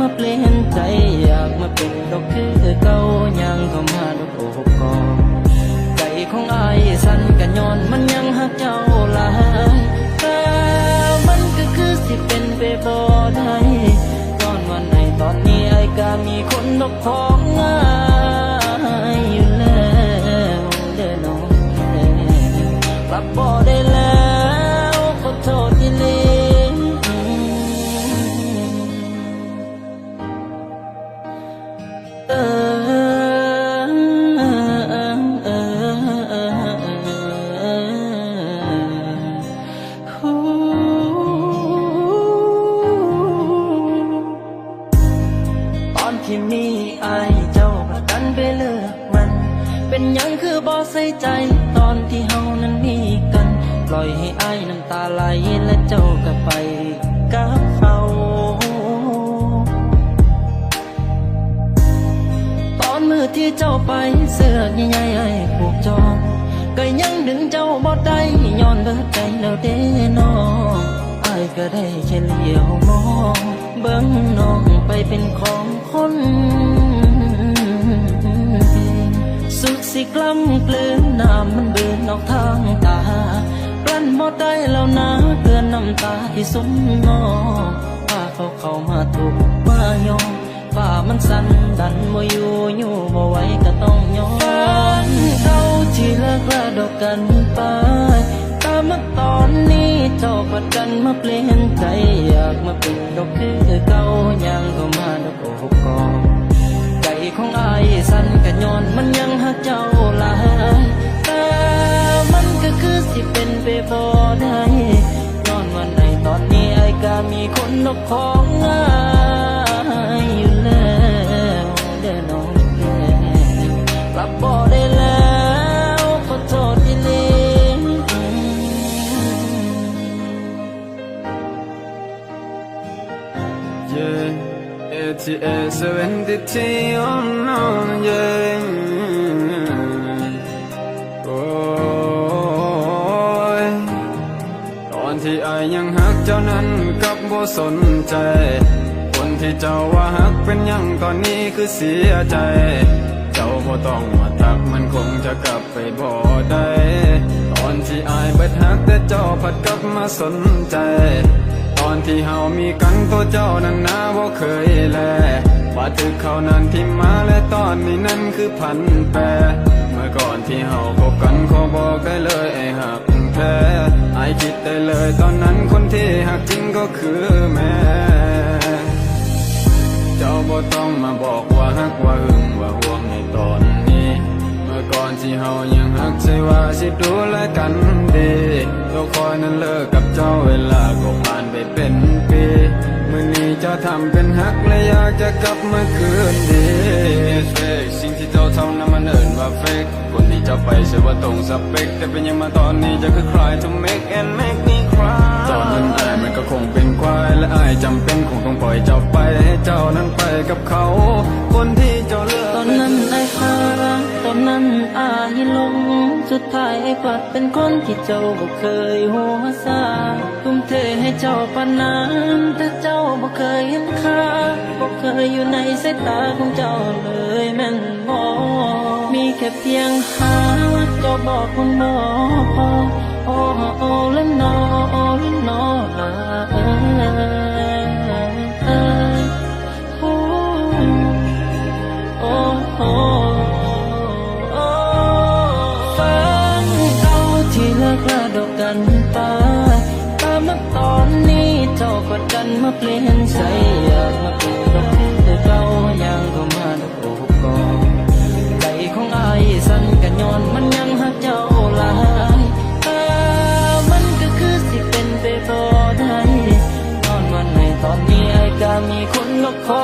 มาเปลี่ยนใจอยากมาเป็นดอกคือเก่ายังเข้ามาดอกโอบกอดใจของอายสั่นกันย้อนมันยังหักเจ้าหลายแต่มันก็คือสิเป็นไปบ่ได้ตอนวันในตอนนี้ไอ้ก็มีคนดอกพอ อนที่มีอายเจ้าประกันไปเลิกมัน เป็นยังคือบอใส่ใจ ตอนที่เฮานั้นมีกัน ปล่อยให้อายน้ำตาไหลและเจ้าก็ไปกับเขาตอนมือที่เจ้าไปเสื้อใหญ่ๆไอ้ผูกจองก็ยังดึงเจ้าบ่ได้ย้อนเบิดใจแล้วเด้น้องอายก็ได้แค่เลี้ยวมอง เบิ่งน้องไปเป็นของ คนสุดสิกล้ำกลืนน้ำมันเบือนออกทางตากลั้นบ่ได้แล้วนะเกินน้ำตาที่สมนอป้าเขาเข้ามาถูกมายอมฝ่ามันสั่นดันบ่อยู่ เจ้าปัดกันมาเปลี่ยนใจอยากมาเป็นดอกคือเก่ายังเข้ามาดอกโอบกอดใจของอายสั่นกันย้อนมันยังหักเจ้าหลาย Yeah, ATA 72 on on yeah โอ้ยตอนที่อายยังหักเจ้านั้นกับบ่สนใจ คนที่เจ้าว่าหักเป็นยังตอนนี้คือเสียใจ เจ้าบ่ต้องมาทักมันคงจะกลับไปบ่ได้ ตอนที่อายเบิดหักแต่เจ้าผัดกลับมาสนใจ อนที่เฮามีกันตัวเจ้านั้นนาบ่เคยแลว่าถึกเขานั้นที่มาและตอนนี้นั้นคือพันแปรเมื่อก่อนที่เฮาคบกันขอบอกได้เลยไอ้หักแท้ไอคิดได้เลยตอนนั้นคนที่ สิดูแลกันดีตัวคอยนั้นเลิกกับเจ้าเวลาก็ผ่านไปเป็นปีมื่อนี้เจ้าทำเป็นฮักและอยากจะกลับมาคืนดีเฟกสิ่งที่เจ้าทำนั้นมันเอินว่าเฟกคนที่เจ้าไปใช่ว่าตรงสเปคแต่เป็นยังมาตอนนี้จะคือใคร to make and make me cry ตอนนั้นอายมันก็คงเป็นควายและอายจำเป็นคงต้องปล่อยเจ้าไปให้เจ้านั้นไปกับเขา คนที่เจ้าเลือก ตอนนั้นอายลง สุดท้ายไอ้กลับเป็นคนที่เจ้าบ่เคยหัวซาทุ่มเทให้เจ้าปานนั้นแต่เจ้าบ่เคยเห็นค่าบ่เคยอยู่ในสายตาของเจ้าเลยแม่นบ่มีแค่เพียงหาเจ้าบอกคนบ่พอโอ้โอ้และนอโอ้และนอลา ดดันมาเปลี่ยนใจอยากมาเป็นรักคือเก่ายังก็มาดอกโอบกอดใจของไอ้สั่นกันย้อนมันยังหักเจ้าหลายตามันก็คือสิเป็นไปบ่ได้นอนวันไหนตอนนี้ไอ้ก็มีคนลกคอ